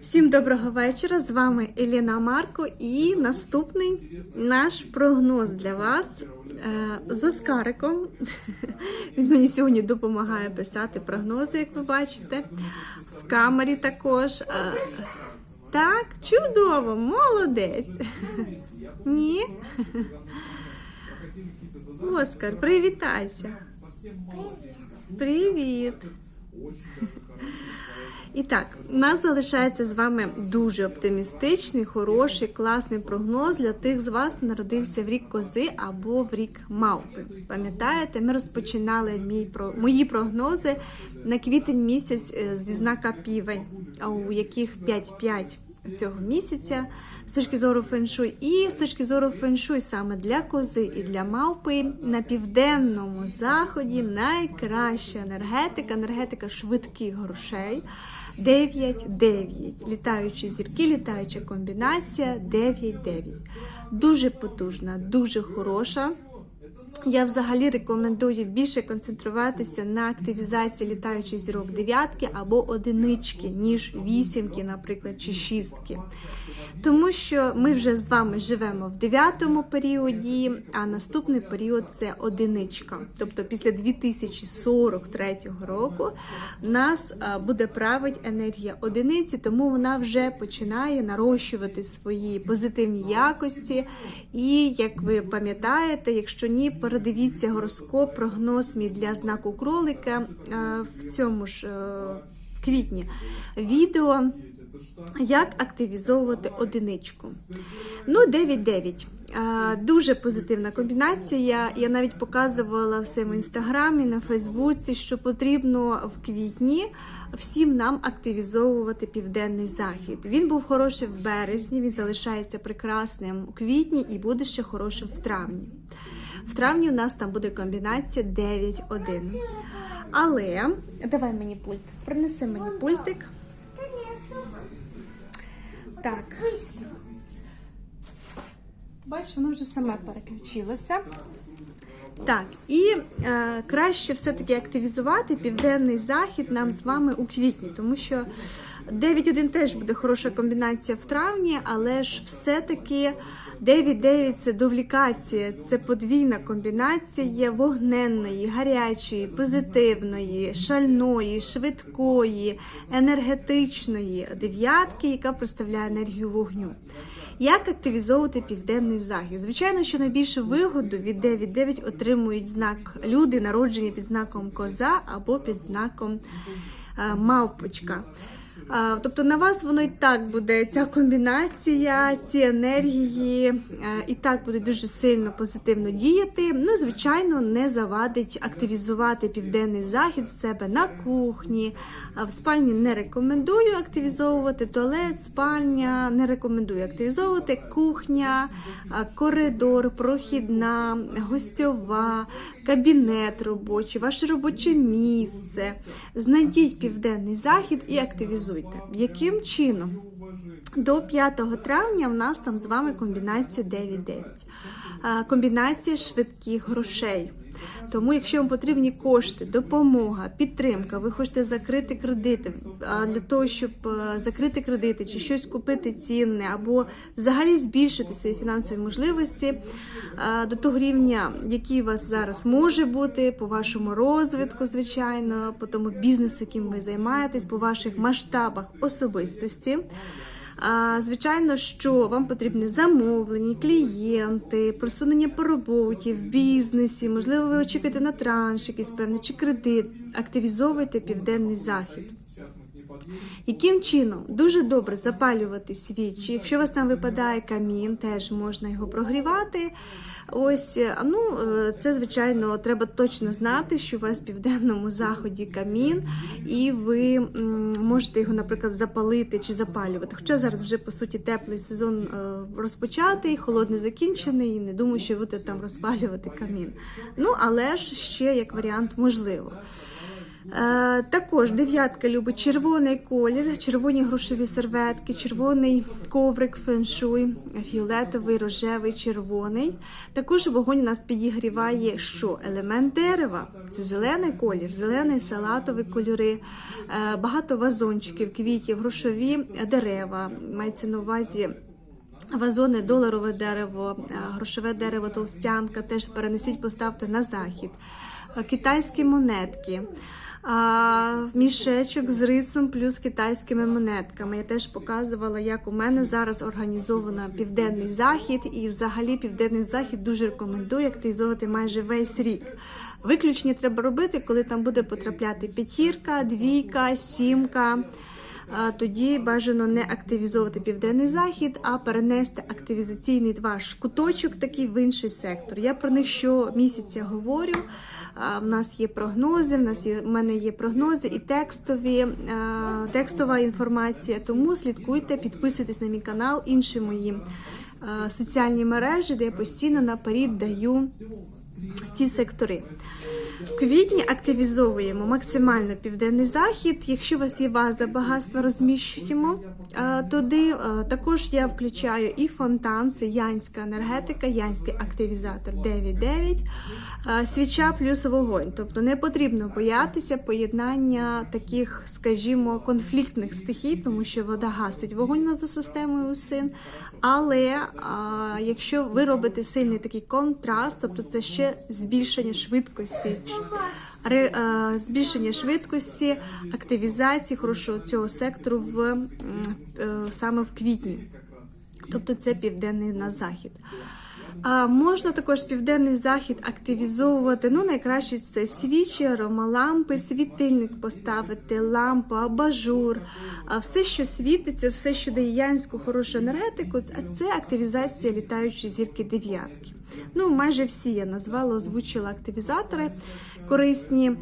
Всім доброго вечора. З вами Еліна Марко і наступний наш прогноз для вас е, з Оскариком. Він мені сьогодні допомагає писати прогнози, як ви бачите. В камері також. Е, Так, чудово, молодець. Ні? Оскар, привітайся. Привіт. І так, у нас залишається з вами дуже оптимістичний, хороший, класний прогноз для тих з вас, хто народився в рік кози або в рік мавпи. Пам'ятаєте, ми розпочинали мій мої прогнози на квітень місяць е, зі знака півень, у яких 5-5 цього місяця з точки зору феншуй, і з точки зору феншуй саме для кози і для мавпи на південному заході найкраща енергетика, енергетика швидких грошей. 9-9. Літаючі зірки, літаюча комбінація 9-9. Дуже потужна, дуже хороша. Я взагалі рекомендую більше концентруватися на активізації літаючих зірок дев'ятки або одинички, ніж вісімки, наприклад, чи шістки. Тому що ми вже з вами живемо в дев'ятому періоді, а наступний період це одиничка. Тобто після 2043 року нас буде править енергія одиниці, тому вона вже починає нарощувати свої позитивні якості. І як ви пам'ятаєте, якщо ні, передивіться гороскоп, прогноз мій для знаку кролика в цьому ж е, в квітні відео. Як активізовувати одиничку? Ну, 9-9. Дуже позитивна комбінація. Я навіть показувала в своєму інстаграмі, на Фейсбуці, що потрібно в квітні всім нам активізовувати південний захід. Він був хороший в березні, він залишається прекрасним у квітні і буде ще хорошим в травні. В травні у нас там буде комбінація 9-1. Але давай мені пульт, принеси мені пультик. Так. Бачиш, воно вже саме переключилося. Так, і е, краще все-таки активізувати південний захід нам з вами у квітні, тому що 9-1 теж буде хороша комбінація в травні, але ж все-таки 9-9 це довлікація, це подвійна комбінація вогненної, гарячої, позитивної, шальної, швидкої, енергетичної дев'ятки, яка представляє енергію вогню. Як активізовувати південний захід? Звичайно, що найбільшу вигоду від 9-9 отримують знак люди, народжені під знаком коза або під знаком е, мавпочка. Тобто на вас воно і так буде ця комбінація, ці енергії е, і так буде дуже сильно позитивно діяти. Ну, звичайно, не завадить активізувати південний захід в себе на кухні. В спальні не рекомендую активізовувати туалет, спальня не рекомендую активізовувати кухня, коридор, прохідна, гостьова, кабінет робочий, ваше робоче місце. Знайдіть південний захід і активізуйте. Яким чином? До 5 травня в нас там з вами комбінація 9-9. Комбінація швидких грошей. Тому, якщо вам потрібні кошти, допомога, підтримка, ви хочете закрити кредити для того, щоб е, закрити кредити чи щось купити цінне, або взагалі збільшити свої фінансові можливості до того рівня, який у вас зараз може бути, по вашому розвитку, звичайно, по тому бізнесу, яким ви займаєтесь, по ваших масштабах особистості. Звичайно, що вам потрібні замовлення, клієнти, просунення по роботі, в бізнесі, можливо, ви очікуєте на транш, якийсь певний чи кредит. Активізовуйте південний захід. Яким чином дуже добре запалювати свічі? Якщо у вас там випадає камін, теж можна його прогрівати. Ось ну е, це звичайно треба точно знати, що у вас в південному заході камін, і ви можете його, наприклад, запалити чи запалювати. Хоча зараз вже по суті теплий сезон е, розпочатий, холодний закінчений, і не думаю, що будете там розпалювати камін. Ну але ж ще як варіант можливо. Е, також дев'ятка любить червоний колір, червоні грошові серветки, червоний коврик феншуй, фіолетовий, рожевий, червоний. Також вогонь у нас підігріває що? Елемент дерева. Це зелений колір, зелений салатовий кольори, е, багато вазончиків, квітів, грошові дерева. Мається на увазі. Вазони, доларове дерево, е, грошове дерево, толстянка теж перенесіть, поставте на захід. Китайські монетки, мішечок з рисом плюс китайськими монетками. Я теж показувала, як у мене зараз організовано південний захід, і взагалі південний захід дуже рекомендую активізовувати майже весь рік. Виключення треба робити, коли там буде потрапляти п'ятірка, двійка, сімка. Тоді бажано не активізовувати південний захід, а перенести активізаційний ваш куточок такий в інший сектор. Я про них щомісяця говорю. В нас є прогнози, в нас є в мене є прогнози і текстові, текстова інформація. Тому слідкуйте, підписуйтесь на мій канал, інші мої соціальні мережі, де я постійно наперед даю ці сектори. В квітні активізовуємо максимально південний захід. Якщо у вас є база багатства, розміщуємо е, туди. Е, Також я включаю і фонтан, це янська енергетика, янський активізатор 9.9, е, свіча плюс вогонь. Тобто не потрібно боятися поєднання таких, скажімо, конфліктних стихій, тому що вода гасить вогонь за системою УСИН. Але якщо ви робите сильний такий контраст, тобто це ще збільшення швидкості, збільшення швидкості, активізації хорошого цього сектору в е, саме в квітні. Тобто це південний на захід. А можна також південний захід активізовувати. Ну, найкраще це свічі, аромалампи, світильник поставити, лампу, абажур, все, що світиться, все, що дає янську хорошу енергетику, це активізація літаючої зірки дев'ятки. Ну, майже всі я назвала, озвучила активізатори корисні.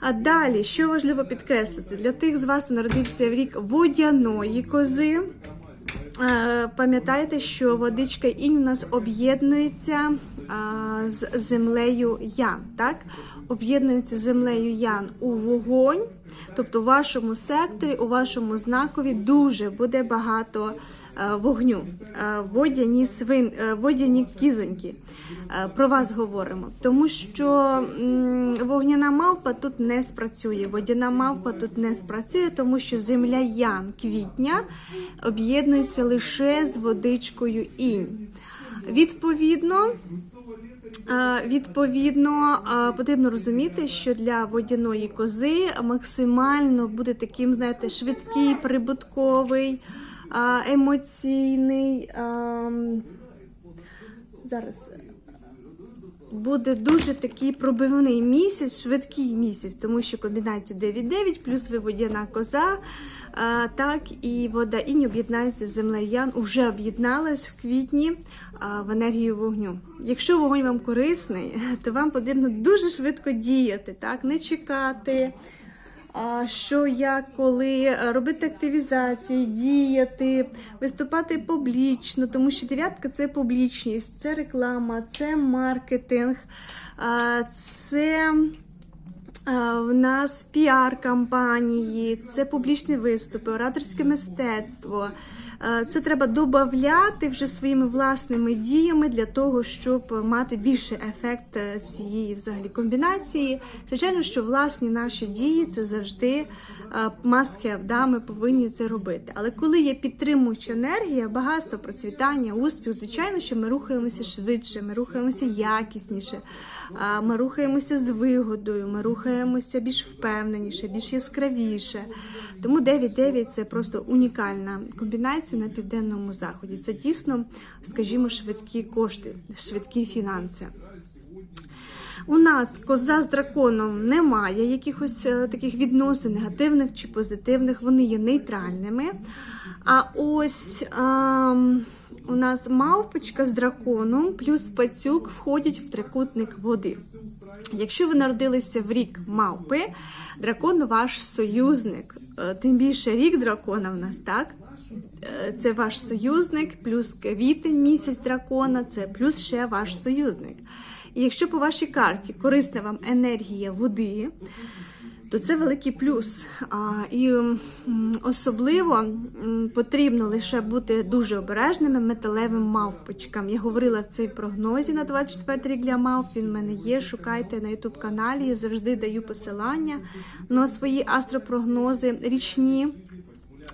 А далі, що важливо підкреслити, для тих з вас, хто народився в рік водяної кози. Е, Пам'ятайте, що водичка інь у нас об'єднується з землею ян. Так? Об'єднується з землею ян у вогонь. Тобто, у вашому секторі, у вашому знакові дуже буде багато е, вогню. Е, Водяні свин, е, водяні кізоньки. Е, Про вас говоримо. Тому що вогняна мавпа тут не спрацює. Водяна мавпа тут не спрацює, тому що земля ян квітня об'єднується лише з водичкою інь. Відповідно, е, відповідно, е, потрібно розуміти, що для водяної кози максимально буде таким, знаєте, швидкий, прибутковий, е, емоційний. ем, Зараз буде дуже такий пробивний місяць, швидкий місяць, тому що комбінація 9-9 плюс ви водяна коза, так і вода інь об'єднається з землею Ян, уже об'єдналась в квітні в енергію вогню. Якщо вогонь вам корисний, то вам потрібно дуже швидко діяти, так, не чекати. Що як, коли е, робити активізації, діяти, виступати публічно, тому що дев'ятка це публічність, це реклама, це маркетинг, це в нас піар-кампанії, це публічні виступи, ораторське мистецтво. Е, Це треба додати вже своїми власними діями для того, щоб мати більший ефект е, цієї взагалі комбінації. Звичайно, що власні наші дії це завжди е, must have, повинні це робити. Але коли є підтримуюча енергія, багатство, процвітання, успіх, звичайно, що ми рухаємося швидше, ми рухаємося якісніше, ми рухаємося з вигодою, ми рухаємося більш впевненіше, більш яскравіше. Тому 9-9 це просто унікальна комбінація на південному заході. Це дійсно, скажімо, швидкі кошти, швидкі фінанси. У нас коза з драконом немає якихось е, таких відносин, негативних чи позитивних, вони є нейтральними. А ось ем, у нас мавпочка з драконом плюс пацюк входять в трикутник води. Якщо ви народилися в рік мавпи, дракон ваш союзник. Е, Тим більше рік дракона в нас, так? Е, Це ваш союзник, плюс квітень місяць дракона, це плюс ще ваш союзник. І якщо по вашій карті корисна вам енергія води, то це великий плюс. І особливо потрібно лише бути дуже обережними металевим мавпочкам. Я говорила в цій прогнозі на 24 рік для мавп. Він в мене є. Шукайте на youtube каналі. Я завжди даю посилання на свої астропрогнози річні.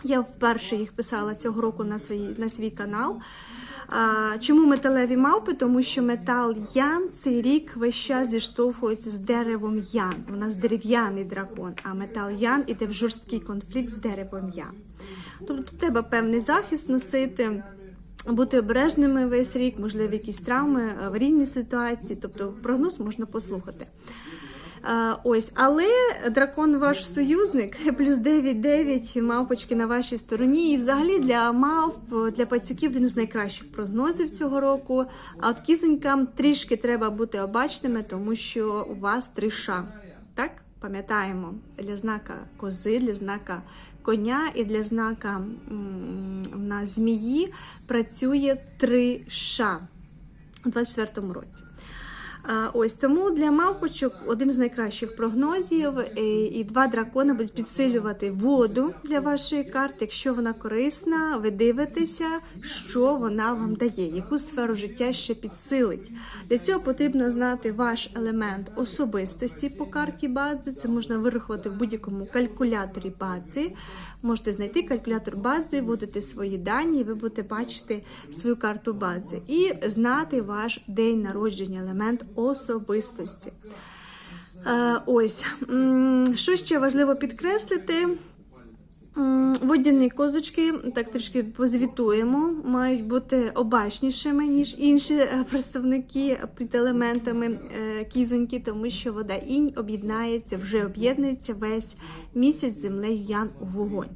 Я вперше їх писала цього року на свій, на свій канал. Чому металеві мавпи? Тому що метал Ян цей рік весь час зіштовхується з деревом Ян. У нас дерев'яний дракон, а метал Ян іде в жорсткий конфлікт з деревом Ян. Тобто треба певний захист носити. Бути обережними весь рік, можливо, якісь травми, аварійні ситуації, тобто прогноз можна послухати. Ось, але дракон ваш союзник, плюс 9-9, мавпочки на вашій стороні. І взагалі для мавп, для пацюків один з найкращих прогнозів цього року. А от кізонькам трішки треба бути обачними, тому що у вас три ша. Так? Пам'ятаємо, для знака кози, для знака коня і для знака на змії працює три ша у 24-му році. Ось тому для мавпочок один з найкращих прогнозів, е, і два дракони будуть підсилювати воду для вашої карти. Якщо вона корисна, ви дивитеся, що вона вам дає, яку сферу життя ще підсилить. Для цього потрібно знати ваш елемент особистості по карті Бадзи. Це можна вирахувати в будь-якому калькуляторі Бадзи. Можете знайти калькулятор Бадзи, вводити свої дані, і ви будете бачити свою карту Бадзи. І знати ваш день народження, елемент особистості. Е, Ось що ще важливо підкреслити. Водяні козочки, так трішки позвітуємо, мають бути обачнішими, ніж інші е, представники під елементами е, кізоньки, тому що вода інь об'єднається, вже об'єднується весь місяць з землею ян у вогонь.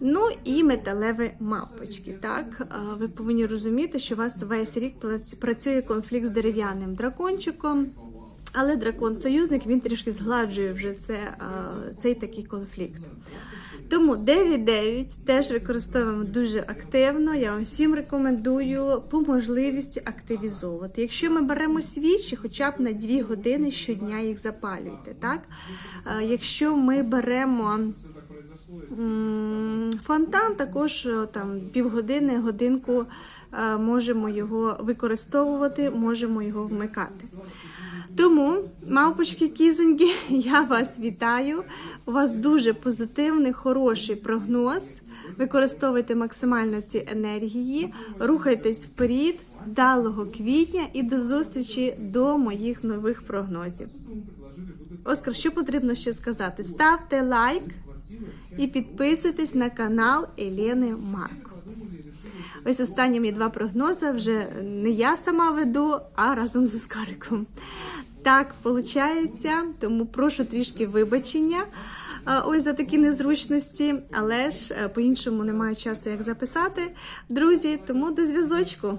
Ну і металеві мавпочки. Так, ви повинні розуміти, що у вас весь рік працює конфлікт з дерев'яним дракончиком. Але дракон-союзник він трішки згладжує вже це, цей такий конфлікт. Тому 9-9 теж використовуємо дуже активно. Я вам всім рекомендую по можливості активізовувати. Якщо ми беремо свічі, хоча б на 2 години щодня їх запалюйте. Так? Якщо ми беремо фонтан, також е, там півгодини, годинку е, можемо його використовувати, можемо його вмикати. Тому, мавпочки кізоньки, я вас вітаю. У вас дуже позитивний, хороший прогноз. Використовуйте максимально ці енергії, рухайтесь вперед, вдалого квітня і до зустрічі до моїх нових прогнозів. Оскар, що потрібно ще сказати? Ставте лайк і підписуйтесь на канал Елени Марко. Ось останні мої два прогнози вже не я сама веду, а разом з Оскариком. Так виходить, тому прошу трішки вибачення. Ось за такі незручності, але ж е, по-іншому немає часу, як записати. Друзі, тому до зв'язочку.